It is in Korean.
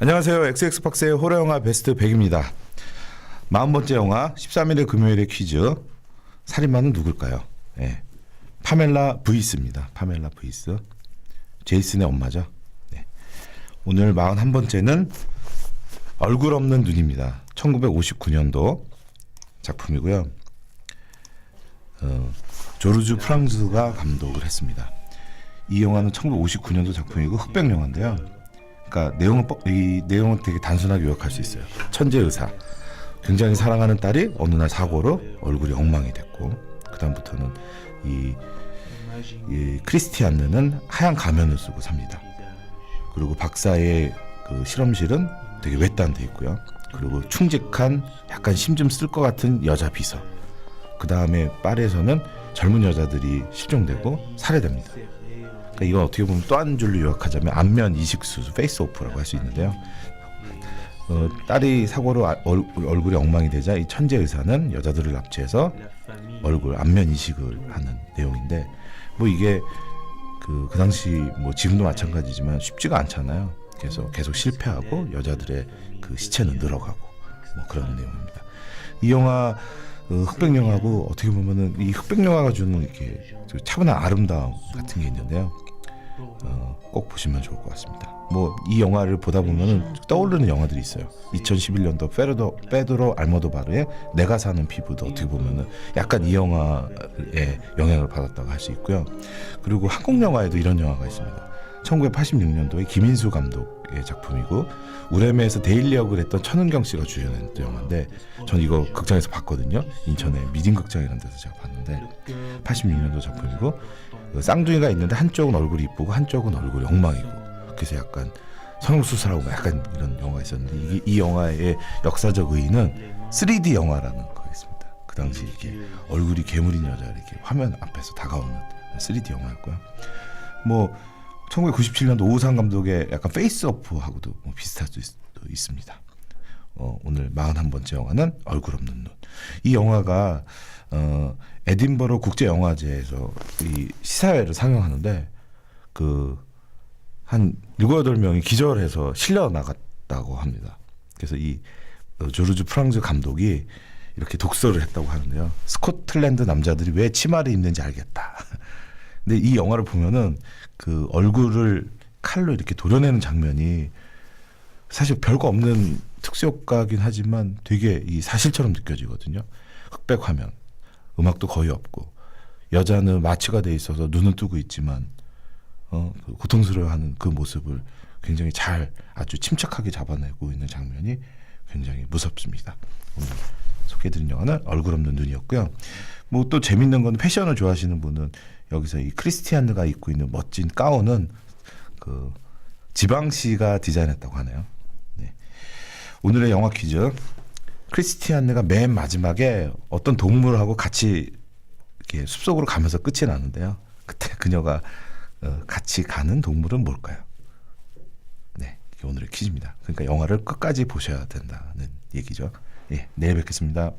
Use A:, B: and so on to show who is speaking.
A: 안녕하세요. XX박스의 호러 영화 베스트 100입니다. 40번째 영화 13일의 금요일의 퀴즈. 살인마는 누굴까요? 예. 파멜라 브이스입니다. 파멜라 브이스. 제이슨의 엄마죠. 네. 오늘 41번째는 얼굴 없는 눈입니다. 1959년도 작품이고요. 어, 조르주 프랑스가 감독을 했습니다. 이 영화는 1959년도 작품이고 흑백 영화인데요. 그러니까 내용은 뻑- 이 내용은 되게 단순하게 요약할 수 있어요. 천재 의사 굉장히 사랑하는 딸이 어느 날 사고로 얼굴이 엉망이 됐고 그 다음부터는 이, 이 크리스티안느는 하얀 가면을 쓰고 삽니다. 그리고 박사의 그 실험실은 되게 외딴 데 있고요. 그리고 충직한 약간 심 좀 쓸 것 같은 여자 비서. 그 다음에 파리에서는 젊은 여자들이 실종되고 살해됩니다. 그러니까 이건 어떻게 보면 또 한 줄로 요약하자면 안면 이식 수술 페이스 오프라고 할 수 있는데요. 어, 딸이 사고로 아- 얼, 얼굴이 엉망이 되자 이 천재 의사는 여자들을 납치해서 얼굴 안면 이식을 하는 내용인데 뭐 이게 그, 그 당시 뭐 지금도 마찬가지지만 쉽지가 않잖아요. 그래서 계속 실패하고 여자들의 그 시체는 늘어가고 뭐 그런 내용입니다. 이 영화 어, 흑백 영화고 어떻게 보면은 이 흑백 영화가 주는 이렇게 그 차분한 아름다움 같은 게 있는데요. 어, 꼭 보시면 좋을 것 같습니다. 뭐 이 영화를 보다 보면은 떠오르는 영화들이 있어요. 2011년도 페르도 페드로 알모도바르의 내가 사는 피부도 어떻게 보면은 약간 이 영화에 영향을 받았다고 할 수 있고요. 그리고 한국 영화에도 이런 영화가 있습니다. 1986년도에 김인수 감독의 작품이고 우레메에서 데일리 역을 했던 천은경 씨가 주연했던 영화인데 전 이거 극장에서 봤거든요. 인천의 미딘극장이라는 데서 제가 봤는데 86년도 작품이고 그 쌍둥이가 있는데 한쪽은 얼굴이 이쁘고 한쪽은 얼굴이 엉망이고 그래서 약간 성형수술하고 약간 이런 영화가 있었는데 이게 이 영화의 역사적 의의는 3D 영화라는 거가 있습니다. 그 당시 이게 얼굴이 괴물인 여자 이렇게 화면 앞에서 다가오는 3D 영화였고요. 뭐 1997년도 오우상 감독의 약간 페이스오프하고도 뭐 비슷할 수 있, 습니다 어, 오늘 41번째 영화는 얼굴 없는 눈. 이 영화가 어, 에딘버러 국제 영화제에서 이 시사회를 상영하는데 그한 7, 8명이 기절해서 실려 나갔다고 합니다. 그래서 이 어, 조르주 프랑스 감독이 이렇게 독서를 했다고 하는데요. 스코틀랜드 남자들이 왜 치마를 입는지 알겠다. 근데 이 영화를 보면은 그 얼굴을 칼로 이렇게 도려내는 장면이 사실 별거 없는 특수효과긴 하지만 되게 이 사실처럼 느껴지거든요. 흑백 화면, 음악도 거의 없고 여자는 마취가 돼 있어서 눈은 뜨고 있지만 어, 그 고통스러워하는 그 모습을 굉장히 잘 아주 침착하게 잡아내고 있는 장면이 굉장히 무섭습니다. 오늘 소개해드린 영화는 얼굴 없는 눈이었고요. 뭐 또 재밌는 건 패션을 좋아하시는 분은 여기서 이 크리스티안느가 입고 있는 멋진 가운은 그 지방시가 디자인했다고 하네요. 네. 오늘의 영화 퀴즈 크리스티안느가 맨 마지막에 어떤 동물하고 같이 이렇게 숲속으로 가면서 끝이 나는데요. 그때 그녀가 어, 같이 가는 동물은 뭘까요? 네, 오늘의 퀴즈입니다. 그러니까 영화를 끝까지 보셔야 된다는 얘기죠. 예, 내일 뵙겠습니다.